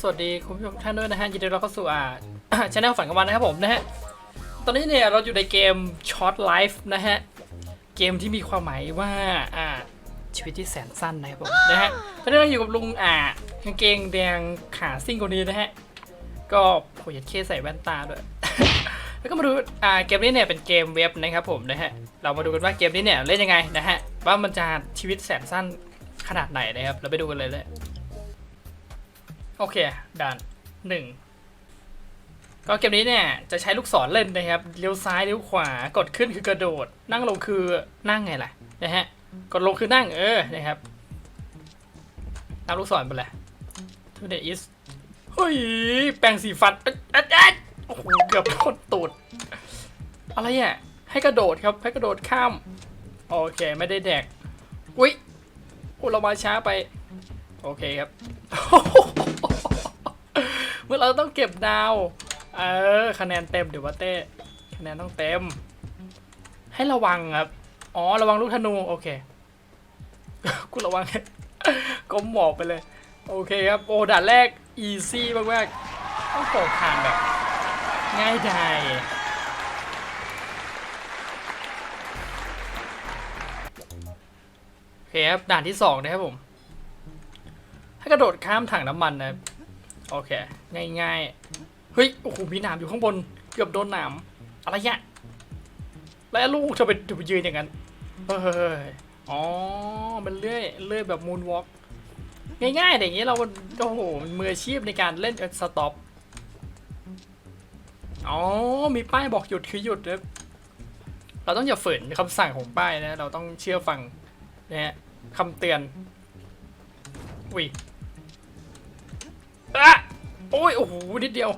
สวัสดีคุณผู้ชมท่านด้วยนะฮะยินดีต้อนรับเข้าสู่อ่าช anel ฝันกลางวันนะครับผมนะฮะตอนนี้เนี่ยเราอยู่ในเกม Short Life นะฮะเกมที่มีความหมายว่าอ่าชีวิตที่แสนสั้นนะครับผมนะฮะตอนนี้เราอยู่กับลุงอ่ากางเกงแดงขาซิ่งคนนี้นะฮะก็โหยัดเคใส่แว่นตาด้วยแล้วก็มาดูอ่าเกมนี้เนี่ยเป็นเกมเว็บนะครับผมนะฮะเรามาดูกันว่าเกมนี้เนี่ยเล่นยังไงนะฮะว่ามันจะชีวิตแสนสั้นขนาดไหนนะครับเราไปดูกันเลยเลย โอเคด่านหนึ่งก็เกมนี้เนี่ยจะใช้ลูกศรเล่นนะครับเลี้ยวซ้ายเลี้ยวขวากดขึ้นคือกระโดด นั่งลงคือนั่งไงล่ะนะฮะกดลงคือนั่งเออนะครับตามลูกศรไปเลยทูเดอิสเฮ้ยแปรงสีฟันเอ๊ะเอ๊ะเอ๊ะโอ้โหเกือบโดนตูดอะไรอะให้กระโดดครับให้กระโดดข้าม โอเคไม่ได้แดก อุ๊ยโอ้เรามาช้าไป โอเคครับ เมื่อเราต้องเก็บดาว เออ คะแนนเต็มเดี๋ยวว่าเต้คะแนนต้องเต็ม ให้ระวังครับ อ๋อ ระวังลูกธนู โอเค กูระวังก้มหมอบไปเลย โอเคครับ โอ้ด่านแรก อีซี่มากๆต้องโผล่ผ่านแบบ ง่ายดายโอเคครับ ด่านที่สองนะครับผม กระโดดข้ามถังน้ำมันนะโอเค ง่ายๆ เฮ้ย โอ้โห มีหนามอยู่ข้างบน เกือบโดนหนาม อะไรเนี่ยแล้วลูกจะไปจะไปยืนอย่างนั้น เฮ้ย อ๋อ มันเลื่อย เลื่อยแบบมูนวอล์กง่ายๆแต่อย่างนี้เรา โอ้โห มืออาชีพในการเล่นสต็อป อ๋อ มีป้ายบอกหยุดคือหยุดนะเราต้องอย่าฝืนคำสั่งของป้ายนะ เราต้องเชื่อฟังนะฮะคำเตือนอุ้ย อะโอ้ยโอ้โหนิดเดียว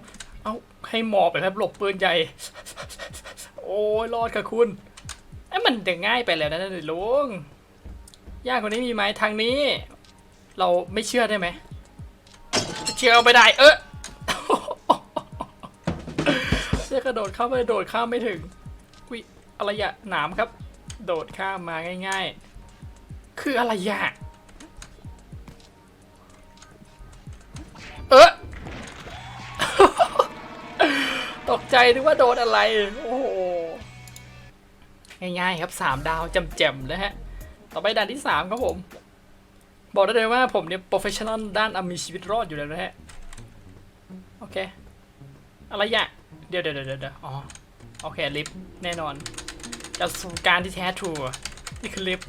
เอาให้หมอบไปครับหลบปืนใหญ่ โอ้ยรอดค่ะคุณไอ้มันจะง่ายไปแล้วนะนี่ลุงยากกว่านี้มีไหมทางนี้ เราไม่เชื่อได้ไหมเชื่อไม่ได้ เออจะกระโดดเข้าไปโดดข้ามไม่ถึงอุ้ยอะไรอะหนามครับ โดดข้ามมาง่าย ๆ คืออะไรอะ เออตกใจนึกว่าโดนอะไร โอ้โห ง่ายๆครับสามดาวจำๆนะฮะ ต่อไปด่านที่สามครับผม บอกได้เลยว่าผมเนี่ยโปรเฟชชั่นอลด้านอมีชีวิตรอดอยู่แล้วนะฮะ โอเค อะไรอะเดี๋ยวเดี๋ยวเดี๋ยวเดี๋ยวอ๋อ โอเค ลิฟต์แน่นอนจากสู่การที่แท้ทรูนี่คือลิฟต์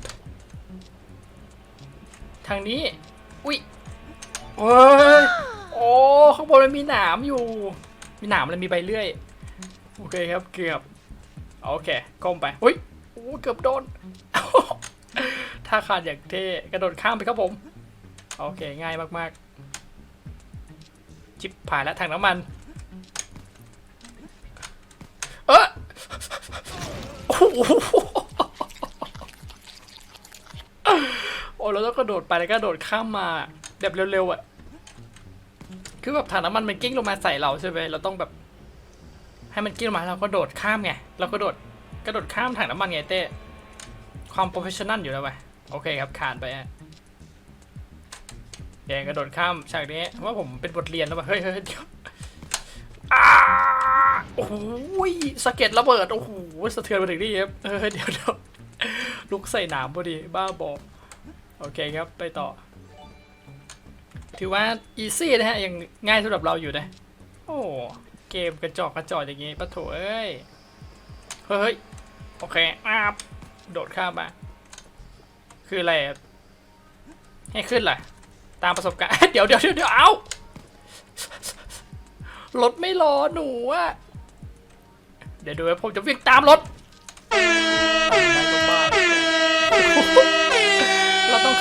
ทางนี้ อุ้ยเฮ้ย อ้ข้างบนมันมีหนามอยู่ มีหนามแล้วมีใบเลื่อย โอเคครับเกือบโอเคก้มไปอุ้ยโอ้เกือบโดนถ้าขาดอย่างเท่กระโดดข้ามไปครับผม โอเคง่ายมากๆ จิบผ่านแล้วถังน้ำมัน เออโอ้โหโอ้เราต้องกระโดดไปแล้วก็กระโดดข้ามมาแบบเร็วๆอะ คือแบบถังน้ำมันมันกิ้งลงมาใส่เราใช่ไหมเราต้องแบบ ให้มันกิ้งลงมาเราก็โดดข้ามไงเราก็โดดกระโดดข้ามถังน้ำมันไงเต้ความโปรเฟชชั่น a ลอยู่แล้วไปโอเคครับขาดไปฮะแดงกระโดดข้ามฉากนี้ว่าผมเป็นบทเรียนแล้วป่ะเฮ้ยเฮ้ยเดี๋ยวอ้าโอ้โหสะเก็ดระเบิดโอ้โหสะเทือนมาถึงนี่ครับเออเดี๋ยวเดี๋ยวลุกใส่หนามพอดีบ้าบอโอเคครับไปต่อ ถือว่าอีซี่นะฮะ ยังง่ายสำหรับเราอยู่นะ โอ้ เกมกระจอกกระจอกอย่างงี้ปะโถเอ้ย เฮ้ย โอเคอาบโดดข้ามมา คืออะไรอะให้ขึ้นล่ะ ตามประสบการณ์เดี๋ยวเดี๋ยวเดี๋ยวเดี๋ยวเอารถไม่รอหนูอะเดี๋ยวดูว่าผมจะวิ่งตามรถ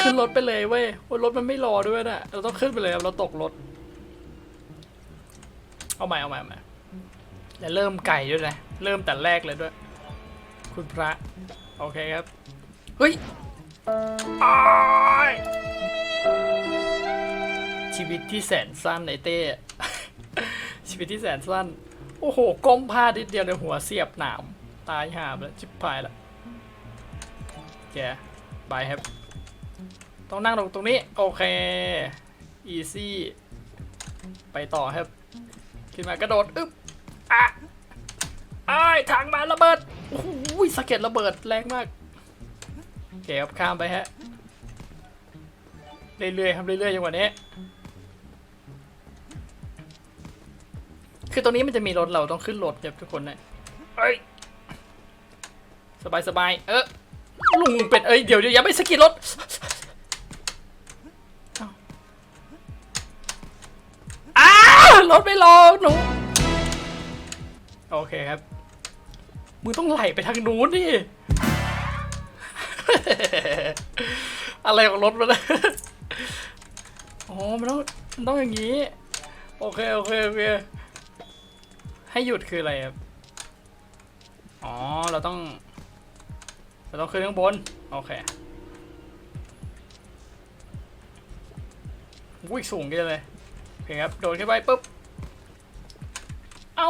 ขึ้นรถไปเลยเว้ยรถมันไม่รอด้วยนะเราต้องขึ้นไปเลยเราตกรถ เอาใหม่เอาใหม่เอาใหม่แล้วเริ่มไก่ด้วยนะ เริ่มแต่แรกเลยด้วย คุณพระ โอเคครับ เฮ้ยชีวิตที่แสนสั้นไอเต้ ชีวิตที่แสนสั้น โอ้โห ก้มพลาดนิดเดียวเลยหัวเสียบหนาม ตายห่าไปแล้วชิบพายละแกบายครับ ต้องนั่งลงตรงนี้ โอเค อีซี่ ไปต่อครับ ขึ้นมากระโดด อึ๊บ อะไอ้ายทางมาระเบิด โอ้โหสะเก็ดระเบิดแรงมากเคครับข้ามไปฮะ เรื่อยๆครับเรื่อยๆจังหวะนี้ คือตรงนี้มันจะมีรถเราต้องขึ้นรถครับทุกคนนะเอ้ย สบายสบายๆเออลุงเป็นเอ้ย เดี๋ยวเดี๋ยวอย่าไปสะกิดรถ รถไม่รอหนูโอเคครับ มึงต้องไหลไปทางนู้นดิอะไรของรถมันนะอ๋อมันต้องมันต้องอย่างนี้ โอเคโอเคโอเคให้หยุดคืออะไรครับ อ๋อ เราต้อง เราต้องขึ้นข้างบน โอเควิ่งสูงกันเลย โอเคครับ โดดขึ้นไปปุ๊บ เอา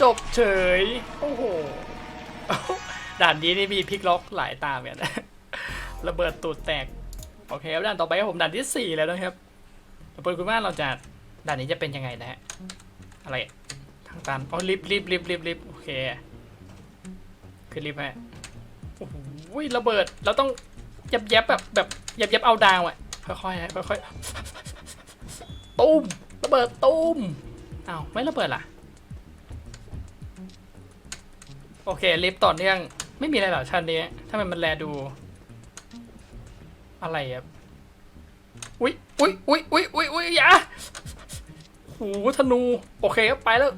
จบเฉย โอ้โห ด่านนี้นี่มีพลิกล็อกหลายตามกันระเบิดตูดแตก โอเคครับด่านต่อไปครับผมด่านที่สี่แล้วนะครับเดี๋ยวเปิดคุณว่าเราจะด่านนี้จะเป็นยังไงนะฮะ อะไร ทางตันอ๋อลิฟลิฟลิฟลิฟลิฟโอเค ขึ้นลิฟฮะโอ้โหระเบิด เราต้องยับยับแบบแบบยับยับเอาดาวอะ ค่อยๆฮะค่อยๆ ตุ้มระเบิดตุ้มอ้าวไม่ระเบิดล่ะ โอเคลิฟต์ต่อเนื่อง ไม่มีอะไรหรอชั้นนี้ถ้ามันมันแลดู อะไรอะอุ๊ยอุ๊ยอุ๊ยอุ๊ยอุ๊ยอุ๊ยอย่าโหธนู โอเคครับไปแล้ว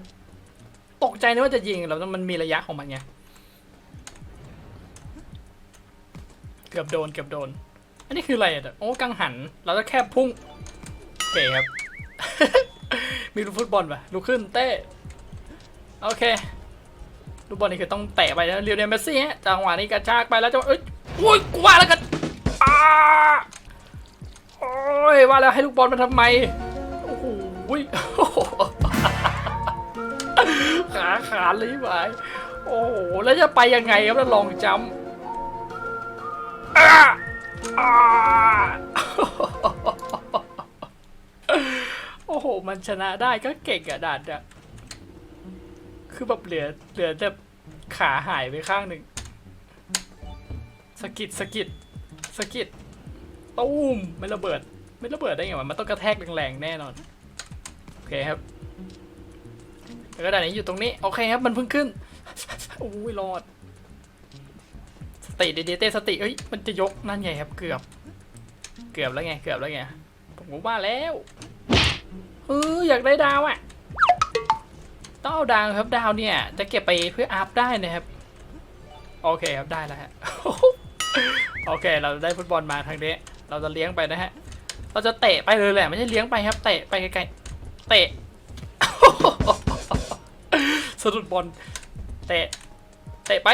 ตกใจนึกว่าจะยิงแล้วมันมีระยะของมันไงเกือบโดนเกือบโดน อันนี้คืออะไรอะโอ้กังหัน เราจะแค่พุ่งเก๋ครับ มีลูกฟุตบอลป่ะลูกขึ้นเต้โอเคลูกบอลนี่คือต้องเตะไปแล้วเรียวเนลเมสซี่ฮะจังหวะนี้กระชากไปแล้วจะเอ้ยโอ้ยกูว่าแล้วกันอ้าโอ้ยว่าแล้วให้ลูกบอลมาทำไมโอ้โหยขาขาเลยไปโอ้โหแล้วจะไปยังไงครับแล้วลองจำอ้าอ้า โอ้โห มันชนะได้ก็เก่งอะดัดอะคือแบบเหลือเหลือแต่ขาหายไปข้างหนึ่งสกิดสกิดสกิดตูมไม่ระเบิด ไม่ระเบิดได้ไงวะมันต้องกระแทกแรงๆแน่นอนโอเคครับแล้วก็ด่านนี้อยู่ตรงนี้โอเคครับมันเพิ่งขึ้นโอ้ยรอดสติเดเต้สติเอ้ยมันจะยกนั่นไงครับเกือบ เกือบแล้วไงเกือบแล้วไงผมว่าแล้ว เอออยากได้ดาวอะ ต้องเอาดาวครับดาวเนี่ย จะเก็บไปเพื่ออัพได้นะครับ โอเคครับได้แล้วฮะ โอเค เราได้ฟุตบอลมาทางนี้ เราจะเลี้ยงไปนะฮะ เราจะเตะไปเลยแหละไม่ใช่เลี้ยงไปครับ เตะไปไกลๆ เตะสะดุดบอล เตะ เตะไป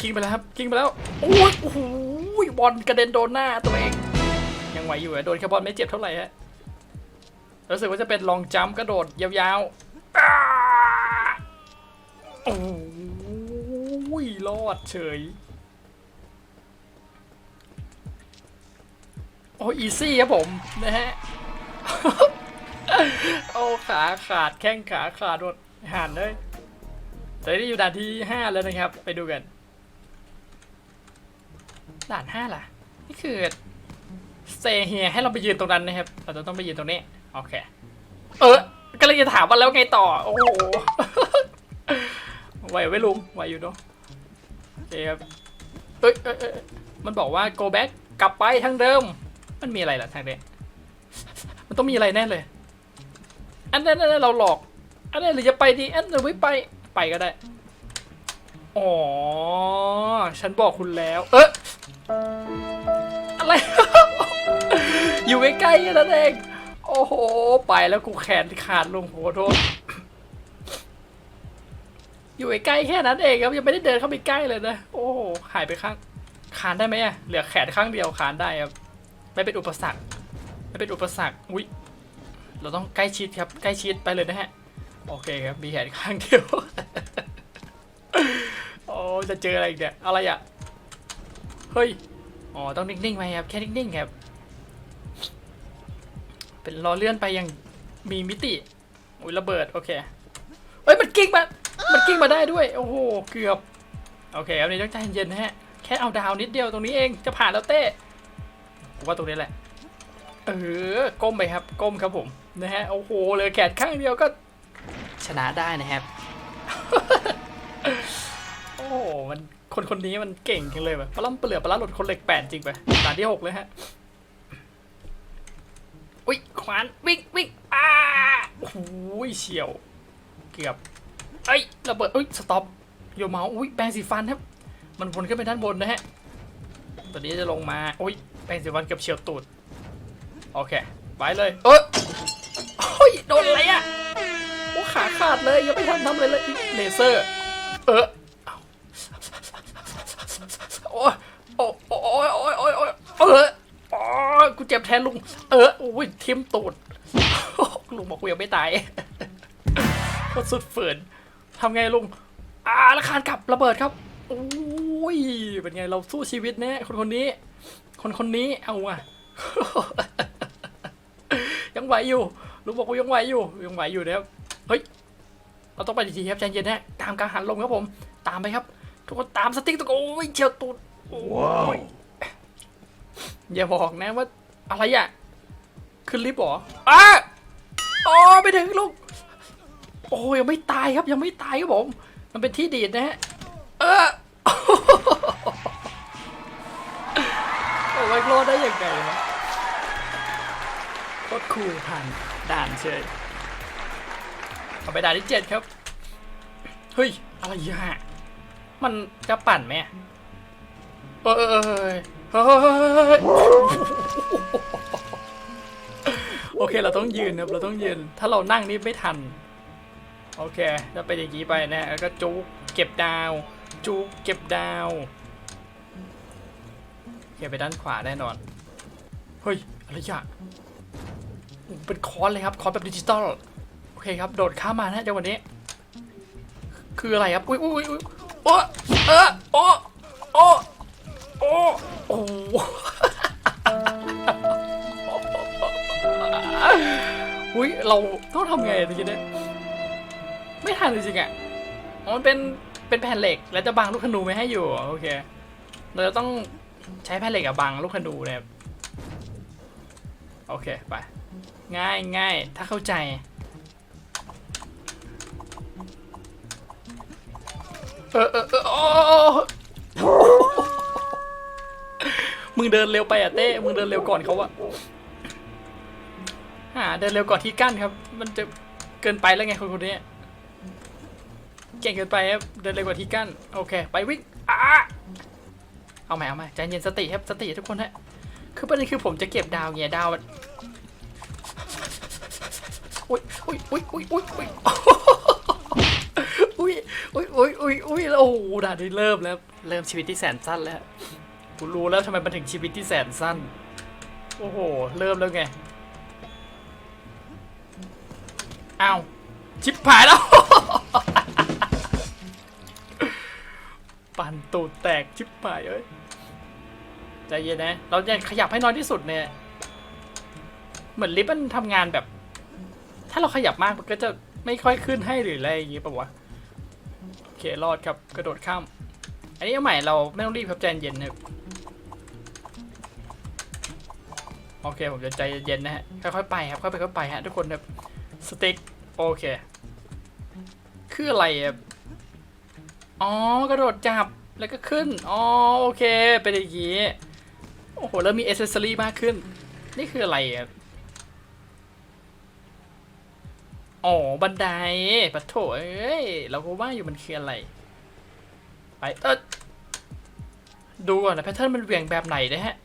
กิ้งไปแล้วครับกิ้งไปแล้ว โอ้ยโอ้โหบอลกระเด็นโดนหน้าตัวเอง ยังไหวอยู่อะโดนแค่บอลไม่เจ็บเท่าไหร่ฮะรู้สึกว่าจะเป็นลองจัมป์กระโดดยาวๆอ้าโอ้ยรอดเฉย โอ้อีซี่ครับผมนะฮะ โอ้ขาขาดแข้งขาขาดหมดหันเลยแต่นี่อยู่ด่านที่ห้าแล้วนะครับ ไปดูกัน ด่านห้าล่ะ นี่คือ เซเฮียให้เราไปยืนตรงนั้นนะครับ เราจะต้องไปยืนตรงนี้ โอเค เออก็เลยจะถามว่าแล้วไงต่อ โอ้โห ไหวไว้ลุง ไหวอยู่เนาะโอเคครับเอ้ยเอ้ยเอ้ยมันบอกว่า go back กลับไปทางเดิม มันมีอะไรล่ะทางเนี้ยมันต้องมีอะไรแน่เลย อันนั้นอันนั้เราหลอก อันนั้นหรือจะไปดี อันนั้นไม่ไป ไปก็ได้ อ๋อ ฉันบอกคุณแล้ว เอ๊ะอะไร อยู่ใกล้ๆแค่นั้นเอง โอ้โห ไปแล้วกูแขนขาดลงโหโทษ อยู่ใกล้ๆแค่นั้นเองครับยังไม่ได้เดินเข้าไปใกล้เลยนะ โอ้โหหายไปข้างขานได้ไหมอะเหลือแขนข้างเดียวขานได้ครับ ไม่เป็นอุปสรรค ไม่เป็นอุปสรรค อุ้ยเราต้องใกล้ชิดครับ ใกล้ชิดไปเลยนะฮะ โอเคครับ มีแขนข้างเดียว โอ้จะเจออะไรอีกเนี่ย อะไรอะเฮ้ย อ๋อ ต้องนิ่งๆไหมครับ แค่นิ่งๆครับ เป็นล้อเลื่อนไปยังมีมิติอุ้ยระเบิดโอเคเอ้ยมันกิ้งมา มันกิ้งมาได้ด้วย โอ้โห เกือบ โอเคเอานี้ต้องใจเย็นนะฮะ แค่เอาดาวนิดเดียวตรงนี้เอง จะผ่านแล้วเต้ผมว่าตรงนี้แหละ เออ ก้มไปครับ ก้มครับผม นะฮะ โอ้โห เลยแขนข้างเดียวก็ ชนะได้นะครับ โอ้ มันคนคนนี้มันเก่งจังเลยแบบปลาล่ำเปลือกปลาล่าหลุดคนเหล็กแปดจริงไปด่านที่หกเลยฮะ อุ้ยขวานวิ่งวิ่งอ้าโอ้โหเฉียว เกือบเอ้ยระเบิดเอ้ยสต็อปโยเมาส์อุ้ยแปรงสีฟันครับ มันวนขึ้นไปด้านบนนะฮะตอนนี้จะลงมาอุ้ยแปรงสีฟันเกือบเฉียวตูดโอเคไปเลย เออโอ้ยโดนอะไรอะโอ้ขาขาดเลยยังไม่ทันทำอะไรเลยเลเซอร์ เออเอาโอ้ยโอ้ยโอ้ยโอ้ยโอ้ยโอ้ยเออโอ้ยกูเจ็บแทนลุง เออโอ้ยทิ่มตูด ลุงบอกกูยังไม่ตายก็สุดฝืนทำไงลุง อ่าแล้วคานกลับระเบิดครับโอ้ย เป็นไงเราสู้ชีวิตแน่คนคนนี้ คนคนนี้เอาอะยังไหวอยู่ ลุงบอกว่ายังไหวอยู่ ยังไหวอยู่นะครับ เฮ้ย เราต้องไปดีๆครับใจเย็นนะตามการหันลงครับผม ตามไปครับ ทุกคนตามสติ๊กทุกคนโอ้ยเฉียวตูดโอ้ยอย่าบอกนะว่า อะไรอะ ขึ้นลิฟต์เหรออ้าอ๋อไปถึงลูก โอ้ยยังไม่ตายครับยังไม่ตายครับผม มันเป็นที่ดีดนะฮะ เออโอ้ยรอดได้ยังไงวะโคตรคูลผ่านด่านเฉยเอาไปด่านที่เจ็ดครับ เฮ้ย อะไรอะมันจะปั่นไหมอะเออ เฮ้ยโอเคเราต้องยืนครับเราต้องยืน ถ้าเรานั่งนี่ไม่ทัน โอเคถ้าเป็นอย่างนี้ไปนะแล้วก็จุกเก็บดาว จุกเก็บดาวโอเคไปด้านขวาแน่นอน เฮ้ยอะไรอะโอ้เป็นคอนเลยครับคอนแบบดิจิตอลโอเคครับโดดข้ามมานะจังหวะนี้ คืออะไรครับ อุ้ยอุ้ยอุ้ยโอ้เออโอ้โอ้ โอ้โอ้อุ้ยเราต้องทำไงทีนี้ไม่ทันจริงๆอะอ๋อมันเป็นเป็นแผ่นเหล็กแล้วจะบังลูกธนูไม่ให้อยู่โอเค เราจะต้องใช้แผ่นเหล็กกับบังลูกธนูนะครับโอเคไปง่ายง่ายถ้าเข้าใจเออเออเออ มึงเดินเร็วไปอะเต้ มึงเดินเร็วก่อนเขาอะหาเดินเร็วก่อนที่กั้นครับ มันจะเกินไปแล้วไงคนคนนี้เก่งเกินไปครับ เดินเร็วกว่าที่กั้น โอเค ไปวิ่งอะเอาใหม่เอาใหม่ใจเย็นสติครับสติทุกคนฮะ คือประเด็นคือผมจะเก็บดาวเงี้ยดาวมันอุ้ยอุ้ยอุ้ยอุ้ยอุ้ยอุ้ยอุ้ยอุ้ยอุ้ยอุ้ยอุ้ยโอ้โหด่านนี้เริ่มแล้ว เริ่มชีวิตที่แสนสั้นแล้ว กูรู้แล้วทำไมมันถึงชีวิตที่แสนสั้น โอ้โห เริ่มแล้วไง อ้าว ชิบหายแล้ว ปั่นตูดแตกชิบหายเอ้ย ใจเย็นนะ เราจะขยับให้น้อยที่สุดเนี่ย เหมือนลิฟต์มันทำงานแบบ ถ้าเราขยับมากมันก็จะไม่ค่อยขึ้นให้หรืออะไรอย่างงี้ป่าวะ โอเค รอดครับ กระโดดข้าม อันนี้เอาใหม่เราไม่ต้องรีบครับใจเย็นนะครับ โอเคผมจะใจเย็นนะฮะค่อยๆไปครับค่อยๆไปฮะทุกคนครับสติ๊กโอเค คืออะไรอะอ๋อกระโดดจับแล้วก็ขึ้นอ๋อโอเคเป็นอย่างนี้โอ้โหแล้วมีเอเซสซอรี่มากขึ้น นี่คืออะไรอะอ๋อบันไดปะโถเอ้ยเราก็ว่าอยู่มันคืออะไร ไปเออดูก่อนนะแพทเทิร์นมันเหวี่ยงแบบไหนนะฮะ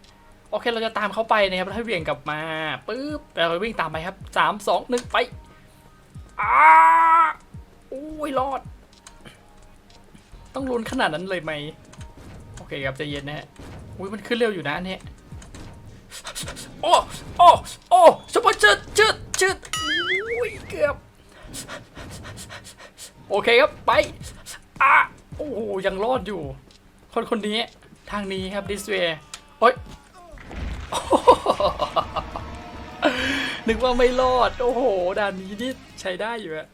โอเคเราจะตามเขาไปนะครับแล้วให้เวี่ยงกลับมาปึ๊บเราวิ่งตามไปครับสามสองหนึ่งไปอ้าอุ้ยรอด ต้องลุ้นขนาดนั้นเลยไหมโอเคครับใจเย็นนะฮะอุ้ยมันขึ้นเร็วอยู่นะอันนี้โอ้โอ้โอ้ซุปเปอร์จืดจืดจืดอุ้ยเกือบโอเคครับไปอะโอ้ยังรอดอยู่ คนคนนี้ทางนี้ครับ this way โอ้ย นึกว่าไม่รอด โอ้โห ด่านนี้นี่ใช้ได้อยู่อะ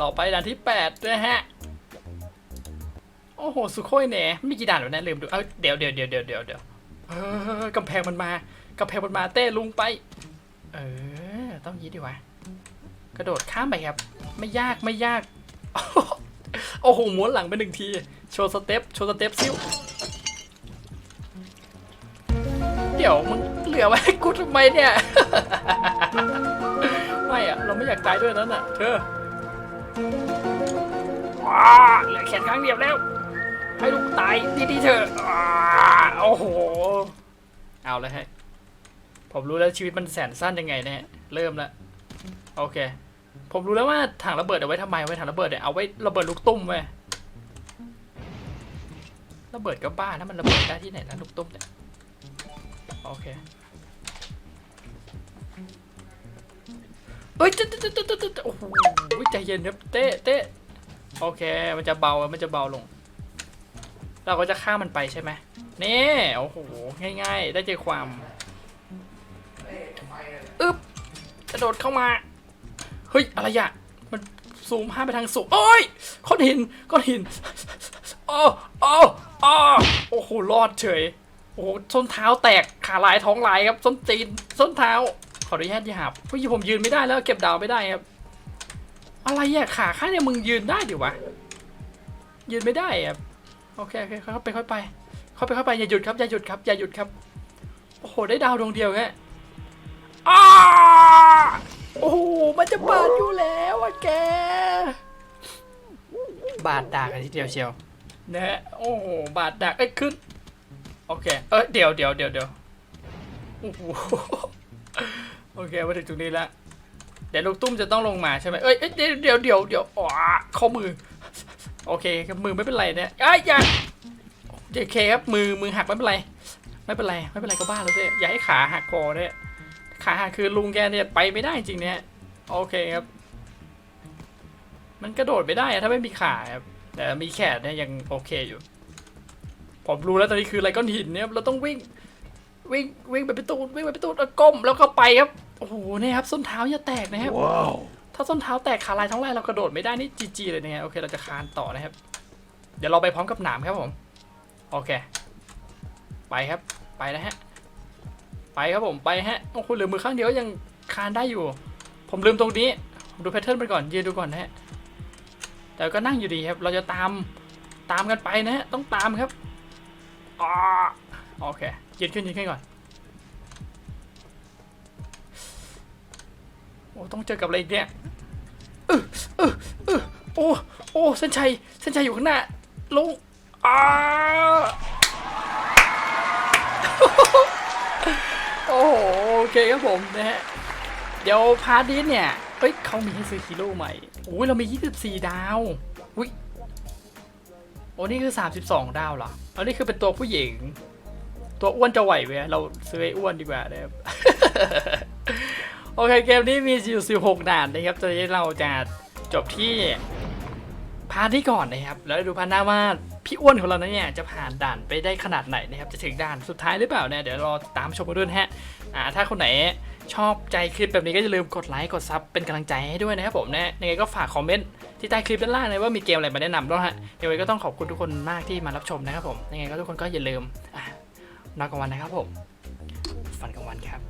ต่อไปด่านที่8นะฮะ โอ้โห สุโคยเน่มีกี่ด่านวะเนี่ยลืมดู เอ้าเดี๋ยวเดี๋ยวเดี๋ยวเดี๋ยวเดี๋ยวเดี๋ยวเอกำแพงมันมากำแพงมันมาเต้ลุงไป เออ ต้องยี้ดีวะ กระโดดข้ามไปครับ ไม่ยากไม่ยาก โอ้โหม้วนหลังไปหนึ่งที โชว์สเต็ป โชว์สเต็ปซิว เดี๋ยวมึงเหลือไว้ให้กูทำไมเนี่ย ไม่อะเราไม่อยากตายด้วยนั้นอะเธอว้าเหลือแขนข้างเดียวแล้ว ให้ลูกตายดีๆเธอะอ่าโอ้โห เอาเลยฮะ ผมรู้แล้วชีวิตมันแสนสั้นยังไงนะฮะเริ่มแล้วโอเค ผมรู้แล้วว่าถังระเบิดเอาไว้ทำไมไว้ถังระเบิดเนี่ยเอาไว้ระเบิดลูกตุ้มไว้ยระเบิดก็บ้านะมันระเบิดได้ที่ไหนนะลูกตุ้มเนี่ย โอเคเฮ้ยตึ๊ดตึ๊ดตึ๊ดตึ๊ดตึ๊ดโอ้โหใจเย็นครับเต้เต้โอเค มันจะเบา มันจะเบาลง เราก็จะข้ามมันไปใช่ไหมนี่โอ้โห ง่ายๆ ได้ใจความอึ๊บกระโดดเข้ามา เฮ้ย อะไรอะมันซูมห้ามไปทางสูงโอ้ยก้อนหินก้อนหินโอ้โอ้โอ้โอ้โห รอดเฉยโอ้โหส้นเท้าแตกขาลายท้องลายครับส้นตีนส้นเท้าขออนุญาตหยาบเฮ้ยผมยืนไม่ได้แล้วเก็บดาวไม่ได้ครับ อะไรอะขาข้างเนี่ยมึงยืนได้ดิวะยืนไม่ได้ครับโอเคโอเคค่อยไปค่อยไปค่อยไปค่อยไปอย่าหยุดครับอย่าหยุดครับอย่าหยุดครับโอ้โหได้ดาวดวงเดียวแค่อ้าโอ้โหมันจะบาดอยู่แล้วอะแก บาดดากกันทีเดียวเชียวนะฮะโอ้โหบาดดากเอ้ยขึ้น โอเค เออเดี๋ยวเดี๋ยวเดี๋ยวเดี๋ยวโอ้โหโอเคมาถึงตรงนี้แล้ว เดี๋ยวลูกตุ้มจะต้องลงมาใช่ไหมเอ้ยเดี๋ยวเดี๋ยวเดี๋ยวเดี๋ยวอ๋อข้อมือ โอเคครับมือไม่เป็นไรเนี่ยอ้ายอย่าโอเคครับมือมือหักไม่เป็นไร ไม่เป็นไรไม่เป็นไรก็บ้าแล้วเนี่ยอย่าให้ขาหักคอเนี่ยขาหักคือลุงแกเนี่ยไปไม่ได้จริงเนี่ยโอเคครับ มันกระโดดไม่ได้ถ้าไม่มีขาครับแต่มีแขนเนี่ยยังโอเคอยู่ ผมรู้แล้วตอนนี้คืออะไรก้อนหินเนี่ยเราต้องวิ่งวิ่งวิ่งไปประตูวิ่งไปประตูแล้วก้มแล้วก็ไปครับโอ้โหเนี่ยครับส้นเท้าอย่าแตกนะครับ Wow. ถ้าส้นเท้าแตกขาลายท้องลายเรากระโดดไม่ได้นี่จีจีเลยนะฮะโอเคเราจะคานต่อนะครับ เดี๋ยวเราไปพร้อมกับหนามครับผมโอเค ไปครับไปนะฮะไปครับผมไปฮะโอ้โหเหลือมือข้างเดียวยังคานได้อยู่ ผมลืมตรงนี้ผมดูแพทเทิร์นไปก่อนยืนดูก่อนนะฮะแต่ก็นั่งอยู่ดีครับ เราจะตามตามกันไปนะฮะต้องตามครับ อ่าโอเคยืนขึ้นยืนขึ้นก่อน โอ้ต้องเจอกับอะไรอีกเนี่ยเออเออเออโอ้ โอ้เส้นชัยเส้นชัยอยู่ข้างหน้า ลงอ้าโอ้โหโอเคครับผมนะฮะ เดี๋ยวพาร์ทนี้เนี่ย เฮ้ยเขามีให้ซื้อฮีโร่ใหม่ โอ้ยเรามี 24 ดาว อุ้ย อ้นี่คือ 32 ดาวเหรออันนี้คือเป็นตัวผู้หญิง ตัวอ้วนจะไหวไหมเราซื้อไอ้อ้วนดีกว่านะครับ โอเคเกมนี้มีอยู่16ด่านนะครับตอนนี้เราจะจบที่พาร์ทที่ก่อนนะครับ แล้วดูพาร์ทหน้าว่าพี่อ้วนของเรานั้นเนี่ยจะผ่านด่านไปได้ขนาดไหนนะครับ จะถึงด่านสุดท้ายหรือเปล่าเนี่ยเดี๋ยวรอตามชมกันด้วยนะฮะ อ่า ถ้าคนไหน ชอบใจคลิปแบบนี้ก็อย่าลืมกดไลค์กดซับเป็นกำลังใจให้ด้วยนะครับผมนะยังไงก็ฝากคอมเมนต์ที่ใต้คลิปด้านล่างเลยว่ามีเกมอะไรมาแนะนำด้วยฮะยังไงก็ต้องขอบคุณทุกคนมากที่มารับชมนะครับผมยังไงก็ทุกคนก็อย่าลืมอะนอนกลางวันนะครับผมฝันกลางวันครับ